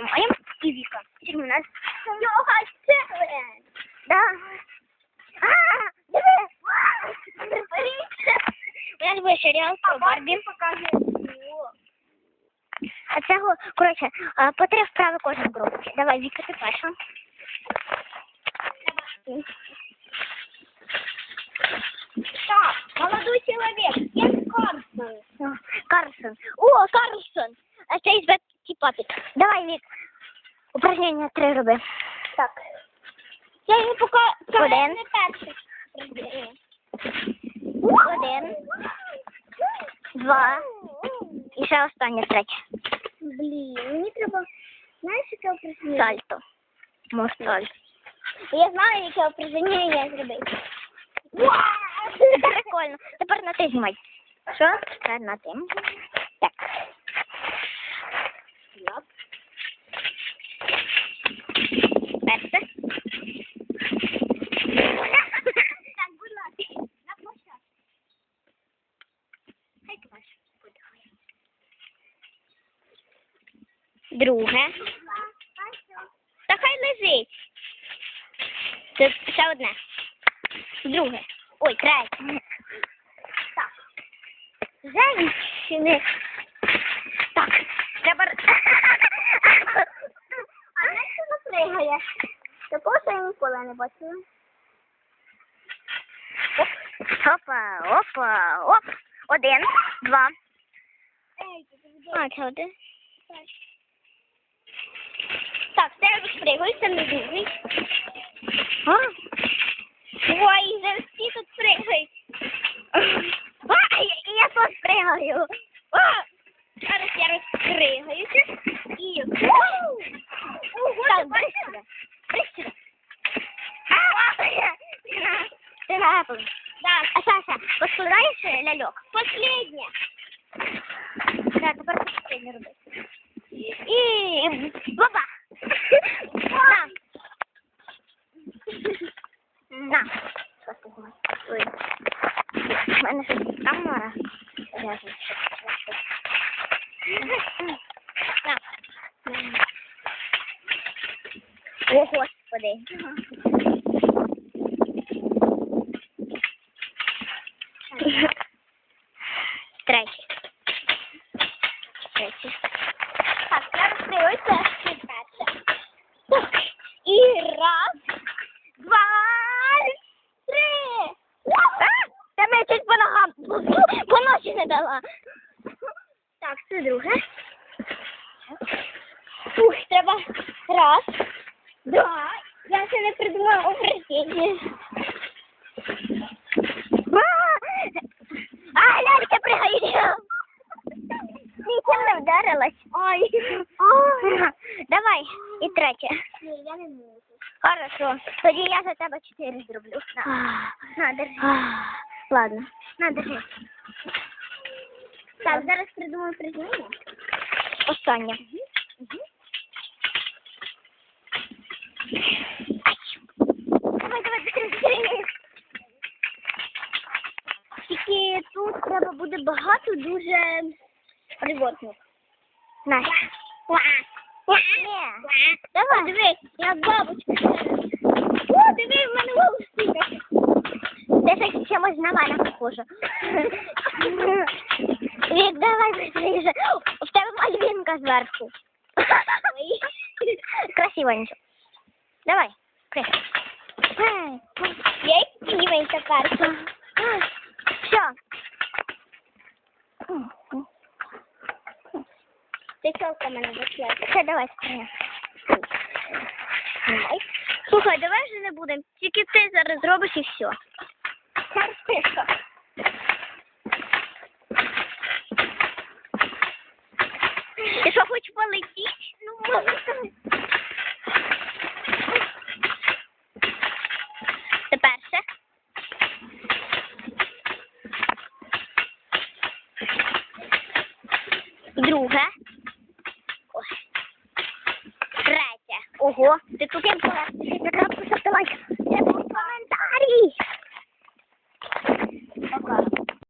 нажимаємо. І Віка. Тільки у нас. Да. Нас буде серіал про Барбі. А цього, коротше, по три вправи групу. Давай, Віка, ти перша. Так, молодой человек, я Карсон. О, Карлсон. О, Карлсон. А це із Бетті Папік. Давай, Вік. Упражнення три роби. Так. Я їм поки Один. не перший. Один. Два. І ще останнє третє. Блін, мені треба, знаєш, яке упражнення? Сальто. Морталь. Я знаю, яке упражнення я зробив. Прикольно. Тепер на ти знімай. Що? Тепер на ти. Перше. Так, будь ласка, на площадку. Хай ваш подихає. Друге. Та хай лежить. Це ще одне. Друге. Ой, третє. Так. Женщини. Так, треба... Напригаєш? Такого я ніколи не бачила. Опа, опа, оп. Один, два. А, це один. Так, це розпригується не другий. Ой, зараз всі тут пригають. А, я, тут спригаю. Apple. Так, А Саша, поскладаєш е, ляльок? последнє. Так, тепер последнє роби. І баба. На. На. Ой. Мене камера. На. О, Господи. Третій. Третій. Так, я розпригаюся ще перше. Так, і раз, два, три. А, Та мене чуть по ногам, по ночі не дала. Так, це друге. Ух, треба раз, два. Я ще не придумала упражнення. А, лялька пригає. Нічим не вдарилась. Ой. Давай, і третє. Ні, я не можу. Хорошо. Тоді я за тебе чотири зроблю. На, на держи. Ладно, на, держи. Так, зараз придумаю упражнення. Останнє. Давай, давай, быстрее. Тільки тут треба буде багато дуже животних. Настя. Ні. Давай, диви, я бабочка. О, диви, в мене волоси. Це щось чимось на мене похоже. Вік, давай быстрее. В тебе мальвінка зверху. Красиво нічого. Давай. Я піднімаю тепер. Все. Ти чолка мене вийшла. Все, давай. Слухай, давай вже не будемо. Тільки ти зараз зробиш і все. Зараз Ти що, хочеш полетіти? Ну, може. Це перше. Друге. Ой. Третє. Ого. Ти тут як була? Поставте лайк. Це був коментарій. Пока.